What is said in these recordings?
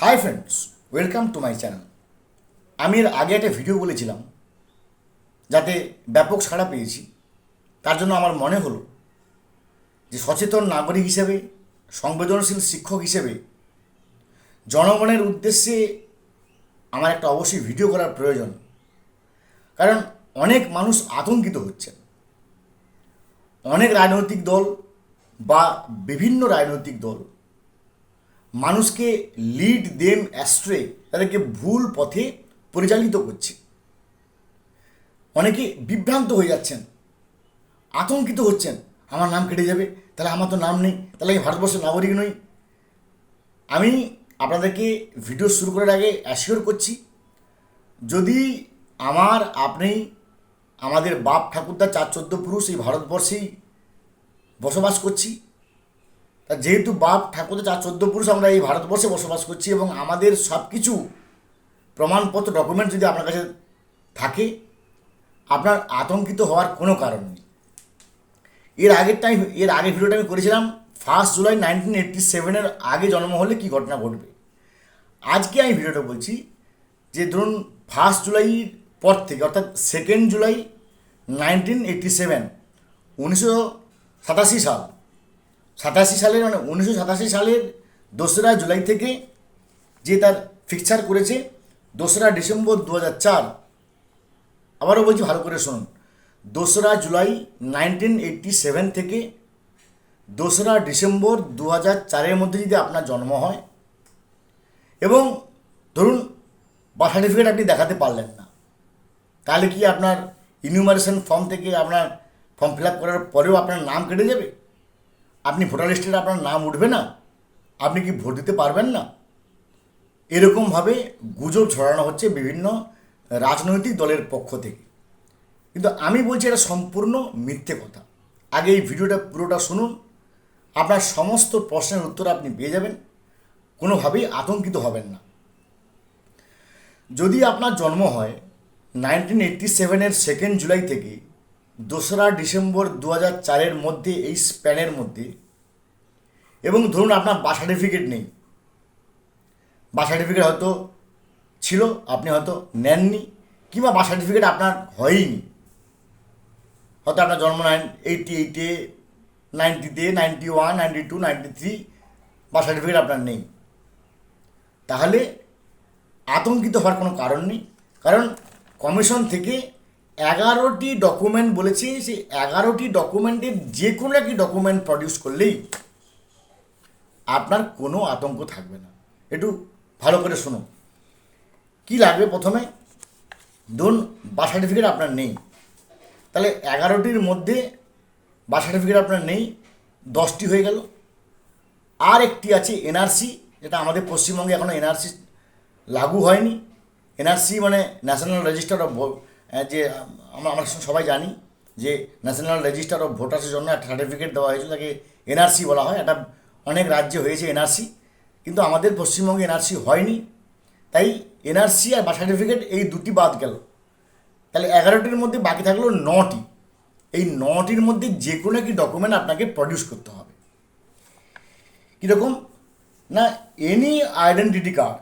Hi friends welcome to my channel আমি এর আগে একটা ভিডিও বলেছিলাম, যাতে ব্যাপক সাড়া পেয়েছি। তার জন্য আমার মনে হলো যে সচেতন নাগরিক হিসেবে, সংবেদনশীল শিক্ষক হিসেবে জনগণের উদ্দেশ্যে আমার একটা অবশ্যই ভিডিও করার প্রয়োজন। কারণ অনেক মানুষ আতঙ্কিত হচ্ছেন অনেক রাজনৈতিক দল বা বিভিন্ন রাজনৈতিক দল মানুষকে লিড দেম অ্যাস্ট্রে তাদেরকে ভুল পথে পরিচালিত করছে। অনেকে বিভ্রান্ত হয়ে যাচ্ছেন, আতঙ্কিত হচ্ছেন, আমার নাম কেটে যাবে, তাহলে আমার তো নাম নেই, তাহলে আমি ভারতবর্ষের নাগরিক নই। আমি আপনাদেরকে ভিডিও শুরু করার আগে অ্যাসিওর করছি, যদি আমার, আপনি আমাদের বাপ ঠাকুরদা চার চোদ্দ পুরুষ এই ভারতবর্ষেই বসবাস করছি তা যেহেতু বাপ ঠাকুরদা চার চোদ্দ পুরুষ, আমরা এই ভারতবর্ষে বসবাস করছি এবং আমাদের সব কিছু প্রমাণপত্র ডকুমেন্ট যদি আপনার কাছে থাকে, আপনার আতঙ্কিত হওয়ার কোনো কারণ নেই। এর আগের টাইম এর আগের ভিডিওটা আমি করেছিলাম ফার্স্ট জুলাই নাইনটিন এইটটি সেভেনের আগে জন্ম হলে কী ঘটনা ঘটবে? আজকে আমি ভিডিওটা বলছি যে ধরুন ফার্স্ট জুলাইয়ের পর থেকে, অর্থাৎ second July nineteen eighty seven উনিশশো সাতাশি সাল সাতাশি সালের মানে উনিশশো সাতাশি সালের দোসরা জুলাই থেকে যে তার ফিক্সচার করেছে, দোসরা ডিসেম্বর দু হাজার চার। আবারও বলছি ভালো করে শুনুন। দোসরা জুলাই নাইনটিন এইটটি সেভেন থেকে দোসরা ডিসেম্বর দু হাজার চারের মধ্যে যদি আপনার জন্ম হয়, এবং ধরুন বার্থ সার্টিফিকেট আপনি দেখাতে পারলেন না, তাহলে কি আপনার ইনিউমারেশন ফর্ম থেকে আপনার ফর্ম ফিল আপ করার পরেও আপনার নাম কেটে যাবে? আপনি ভোটার লিস্টে আপনার নাম উঠবে না। আপনি কি ভোট দিতে পারবেন না? এরকমভাবে গুজব ছড়ানো হচ্ছে বিভিন্ন রাজনৈতিক দলের পক্ষ থেকে। কিন্তু আমি বলছি এটা সম্পূর্ণ মিথ্যে কথা। আগে এই ভিডিওটা পুরোটা শুনুন। আপনার সমস্ত প্রশ্নের উত্তর আপনি পেয়ে যাবেন। কোনোভাবেই আতঙ্কিত হবেন না। যদি আপনার জন্ম হয় নাইনটিন এইটটি সেভেনের সেকেন্ড জুলাই থেকে দোসরা ডিসেম্বর দু হাজার চারের মধ্যে, এই স্প্যানের মধ্যে। এবং ধরুন আপনার বার্থ সার্টিফিকেট নেই। বার্থ সার্টিফিকেট হয়তো ছিল, আপনি হয়তো নেননি, কিংবা বার্থ সার্টিফিকেট আপনার হয়নি। হয়তো আপনার জন্ম নাইন এইটটি এইটে, নাইনটিতে, ninety one, ninety two, ninety three, birth certificate আপনার নেই। তাহলে আতঙ্কিত হওয়ার কোনো কারণ নেই। কারণ কমিশন থেকে এগারোটি ডকুমেন্ট বলেছি, সেই এগারোটি ডকুমেন্টের যে কোনো একটি ডকুমেন্ট প্রডিউস করলেই আপনার কোনো আতঙ্ক থাকবে না। একটু ভালো করে শুনুন। কী লাগবে প্রথমে? ধরুন বার্থ সার্টিফিকেট আপনার নেই। তাহলে এগারোটির মধ্যে বার্থ সার্টিফিকেট আপনার নেই, দশটি হয়ে গেল। আর একটি আছে এনআরসি যেটা আমাদের পশ্চিমবঙ্গে এখনও এনআরসি লাগু হয়নি। এনআরসি মানে ন্যাশনাল রেজিস্টার অফ যে আমরা আমরা সবাই জানি যে ন্যাশনাল রেজিস্টার অফ ভোটার্সের জন্য একটা সার্টিফিকেট দেওয়া হয়েছিল তাকে এনআরসি বলা হয়। এটা অনেক রাজ্যে হয়েছে এনআরসি কিন্তু আমাদের পশ্চিমবঙ্গে এনআরসি হয়নি। তাই এনআরসি আর বার্থ সার্টিফিকেট এই দুটি বাদ গেল। তাহলে এগারোটির মধ্যে বাকি থাকল নটি। এই নটির মধ্যে যে কোনো একটি ডকুমেন্ট আপনাকে প্রডিউস করতে হবে। কীরকম? না any identity card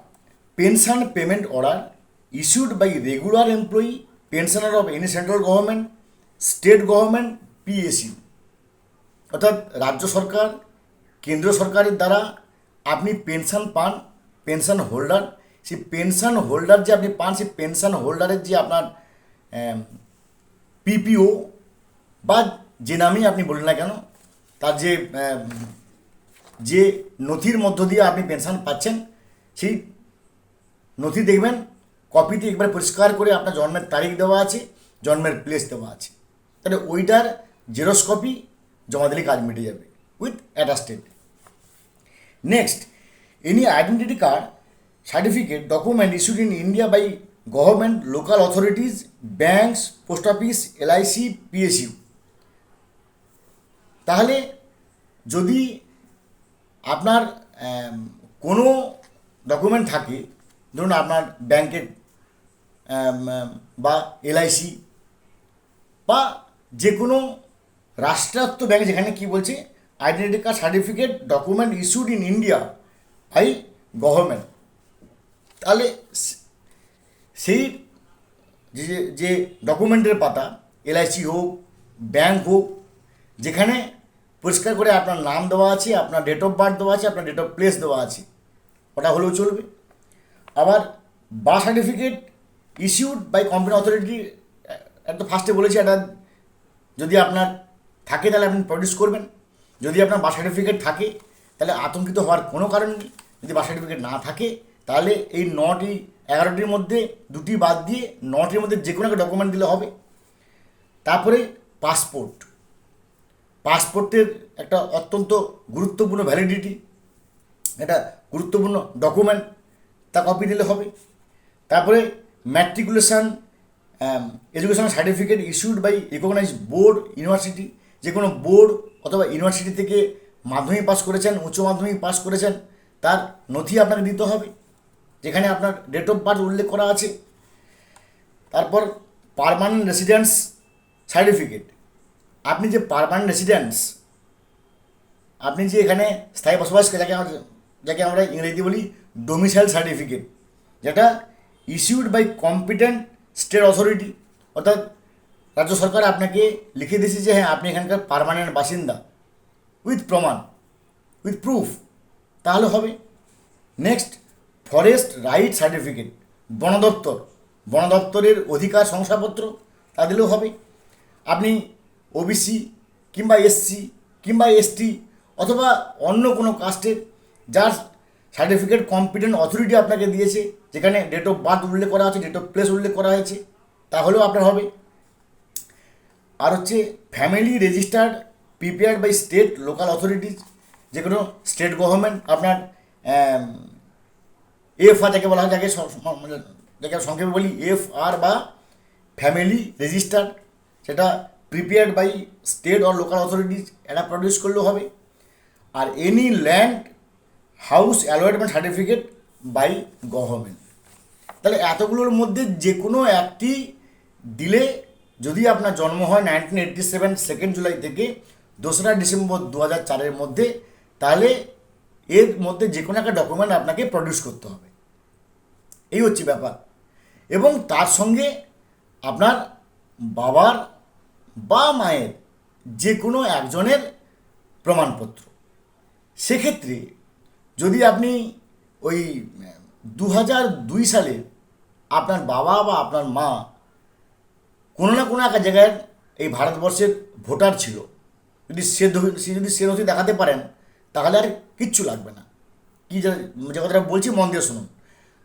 pension payment order issued by regular employee pensioner of any central government state government PSU অর্থাৎ রাজ্য সরকার, কেন্দ্র সরকারের দ্বারা আপনি পেনশন পান পেনশন হোল্ডার সেই পেনশন হোল্ডার যে আপনি পান, সেই পেনশন হোল্ডারের যে আপনার পিপিও বা যে নামেই আপনি বললেন না কেন, তার যে যে নথির মধ্য দিয়ে আপনি পেনশন পাচ্ছেন, সেই নথি দেখবেন কপিতে একবার পরিষ্কার করে আপনার জন্মের তারিখ দেওয়া আছে, জন্মের প্লেস দেওয়া আছে। তাহলে ওইটার জেরক্স কপি জমা দিলে কাজ মিটে যাবে with attested next any identity card certificate document issued in India by government local authorities banks post office LIC PSU তাহলে যদি আপনার কোনো ডকুমেন্ট থাকে, ধরুন আপনার ব্যাংকের বা এলআইসি বা যে কোনো রাষ্ট্রায়ত্ত ব্যাংক যেখানে কি বলছে identity card certificate document issued in India by government তাহলে সেই যে, যে- ডকুমেন্টের পাতা এলআইসি হোক, ব্যাংক হোক, যেখানে পরিষ্কার করে আপনার নাম দেওয়া আছে, আপনার ডেট অফ বার্থ দেওয়া আছে, আপনার ডেট অফ প্লেস দেওয়া আছে, ওটা হলেও চলবে। আবার birth certificate issued by computer authority একটা ফার্স্টে বলেছি এটা, যদি আপনার থাকে তাহলে আপনি প্রডিউস করবেন। যদি আপনার বার্থ সার্টিফিকেট থাকে, তাহলে আতঙ্কিত হওয়ার কোনো কারণ নেই। যদি বার্থ সার্টিফিকেট না থাকে, তাহলে এই নটি, এগারোটির মধ্যে দুটি বাদ দিয়ে নটির মধ্যে যে কোনো একটা ডকুমেন্ট দিলে হবে। তারপরে পাসপোর্ট পাসপোর্টের একটা অত্যন্ত গুরুত্বপূর্ণ ভ্যালিডিটি একটা গুরুত্বপূর্ণ ডকুমেন্ট তা কপি দিলে হবে। তারপরে matriculation education certificate issued by recognise board university যে কোনো বোর্ড অথবা ইউনিভার্সিটি থেকে মাধ্যমিক পাস করেছেন, উচ্চ মাধ্যমিক পাস করেছেন, তার নথি আপনাকে দিতে হবে। যেখানে আপনার ডেট অফ বার্থ উল্লেখ করা আছে। তারপর পারমানেন্ট রেসিডেন্স সার্টিফিকেট আপনি যে পারমানেন্ট রেসিডেন্স আপনি যে এখানে স্থায়ী বসবাস যাকে আমরা যাকে আমরা ইংরেজি বলি ডোমিসাইল সার্টিফিকেট যেটা issued by competent state authority অর্থাৎ রাজ্য সরকার আপনাকে লিখে দিয়েছে যে হ্যাঁ আপনি এখানকার পারমানেন্ট বাসিন্দা উইথ প্রমাণ উইথ প্রুফ তাহলে হবে। নেক্সট ফরেস্ট রাইট সার্টিফিকেট বন দপ্তর বন দপ্তরের অধিকার শংসাপত্র, তা দিলেও হবে। আপনি ওবিসি কিংবা এসসি কিংবা এসটি অথবা অন্য কোনো কাস্টের যার সার্টিফিকেট কম্পিটেন্ট অথরিটি আপনাকে দিয়েছে যেখানে ডেট অফ বার্থ উল্লেখ করা আছে ডেট অফ প্লেস উল্লেখ করা হয়েছে, তাহলেও আপনার হবে। আর হচ্ছে family registered prepared by state local authorities যে কোনো স্টেট গভর্নমেন্ট আপনার এফ আর যাকে বলা হয়, যাকে মানে যাকে সংক্ষেপে বলি এফ আর বা ফ্যামিলি রেজিস্টার্ড সেটা prepared by state or local authorities এটা প্রডিউস করলেও হবে। আর any land house allotment certificate by government তাহলে এতগুলোর মধ্যে যে কোনো একটি দিলে যদি আপনার জন্ম হয় nineteen eighty seven second July থেকে দোসরা ডিসেম্বর দু হাজার চারের মধ্যে, তাহলে এর মধ্যে যে কোনো একটা ডকুমেন্ট আপনাকে প্রডিউস করতে হবে। এই হচ্ছে ব্যাপার। এবং তার সঙ্গে আপনার বাবার বা মায়ের যে কোনো একজনের প্রমাণপত্র। সেক্ষেত্রে যদি আপনি ওই দু হাজার দুই সালে আপনার বাবা বা আপনার মা কোনো না কোনো একটা জায়গায় এই ভারতবর্ষের ভোটার ছিল। যদি সে সে যদি সে নথি দেখাতে পারেন, তাহলে আর কিচ্ছু লাগবে না। কী যে কথাটা বলছি মন দিয়ে শুনুন।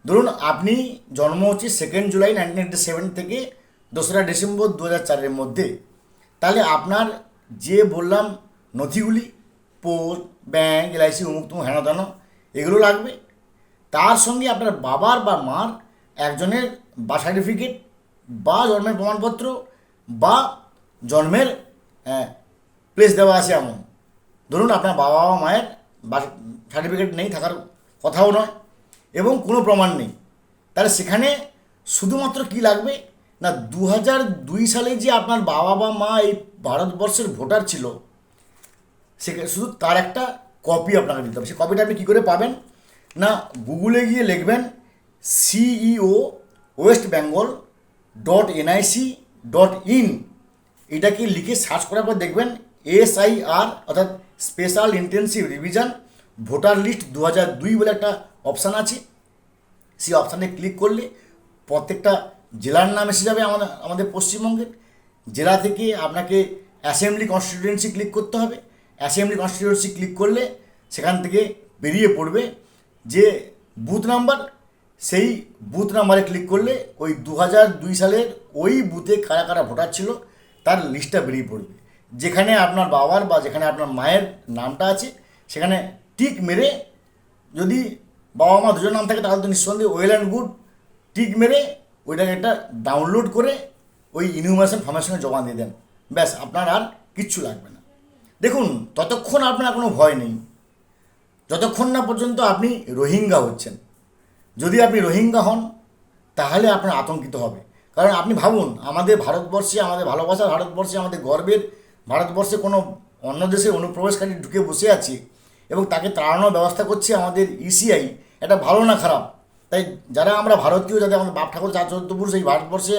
ধরুন আপনি জন্ম হচ্ছে second July nineteen eighty seven থেকে দোসরা ডিসেম্বর দু হাজার চারের মধ্যে। তাহলে আপনার যে বললাম নথিগুলি, পোস্ট, ব্যাংক, এলআইসি উমুক তুমুক এগুলো লাগবে। তার সঙ্গে আপনার বাবার বা মার একজনের বা সার্টিফিকেট বা জন্মের প্রমাণপত্র, বা জন্মের প্লেস দেওয়া আছে এমন। ধরুন আপনার বাবা বা মায়ের বা সার্টিফিকেট নেই, থাকার কথাও নয়, এবং কোনো প্রমাণ নেই। তাহলে সেখানে শুধুমাত্র কি লাগবে? না দু দুই সালে যে আপনার বাবা বা মা এই ভারতবর্ষের ভোটার ছিল সেখানে শুধু তার একটা কপি আপনাকে দিতে হবে। সেই কপিটা আপনি কী করে পাবেন? না গুগলে গিয়ে লিখবেন CEO West Bengal dot NIC dot in এটাকে লিখে সার্চ করার পর দেখবেন এসআইআর অর্থাৎ special intensive revision voter list দু হাজার দুই বলে একটা অপশান আছে। সেই অপশানে ক্লিক করলে প্রত্যেকটা জেলার নাম এসে যাবে আমাদের আমাদের পশ্চিমবঙ্গের জেলা থেকে আপনাকে অ্যাসেম্বলি কনস্টিটিউয়েন্সি ক্লিক করতে হবে। অ্যাসেম্বলি কনস্টিটিউয়েন্সি ক্লিক করলে সেখান থেকে বেরিয়ে পড়বে যে বুথ নাম্বার সেই বুথ নাম্বারে ক্লিক করলে ওই দু দুই সালের ওই বুথে কারা কারা ভোটার ছিল, তার লিস্টটা বেরিয়ে পড়বে। যেখানে আপনার বাবার বা যেখানে আপনার মায়ের নামটা আছে, সেখানে টিক মেরে যদি বাবা মা দুজন নাম থাকে, তাহলে তো নিঃসন্দেহে ওয়েল অ্যান্ড গুড টিক মেরে ওইটাকে একটা ডাউনলোড করে ওই ইনফরমেশন ফর্মের সঙ্গে জমা দিয়ে দেন। ব্যাস, আপনার আর কিচ্ছু লাগবে না। দেখুন, ততক্ষণ আপনার কোনো ভয় নেই। যতক্ষণ না পর্যন্ত আপনি রোহিঙ্গা হচ্ছেন। যদি আপনি রোহিঙ্গা হন, তাহলে আপনার আতঙ্কিত হবে। কারণ আপনি ভাবুন, আমাদের ভারতবর্ষে, আমাদের ভালোবাসার ভারতবর্ষে, আমাদের গর্বের ভারতবর্ষে কোনো অন্য দেশের অনুপ্রবেশকারী ঢুকে বসে আছে এবং তাকে তাড়ানোর ব্যবস্থা করছে আমাদের ইসিআই এটা ভালো না খারাপ? তাই যারা আমরা ভারতীয়, যাদের আমাদের বাপ ঠাকুর চার চোদ্দ পুরুষ এই ভারতবর্ষে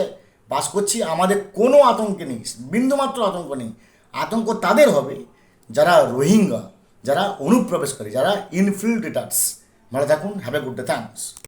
বাস করছি, আমাদের কোনো আতঙ্ক নেই, বিন্দুমাত্র আতঙ্ক নেই। আতঙ্ক তাদের হবে যারা রোহিঙ্গা, যারা অনুপ্রবেশকারী, যারা ইনফিল্ট্রেটার্স ভালো থাকুন have a good day thanks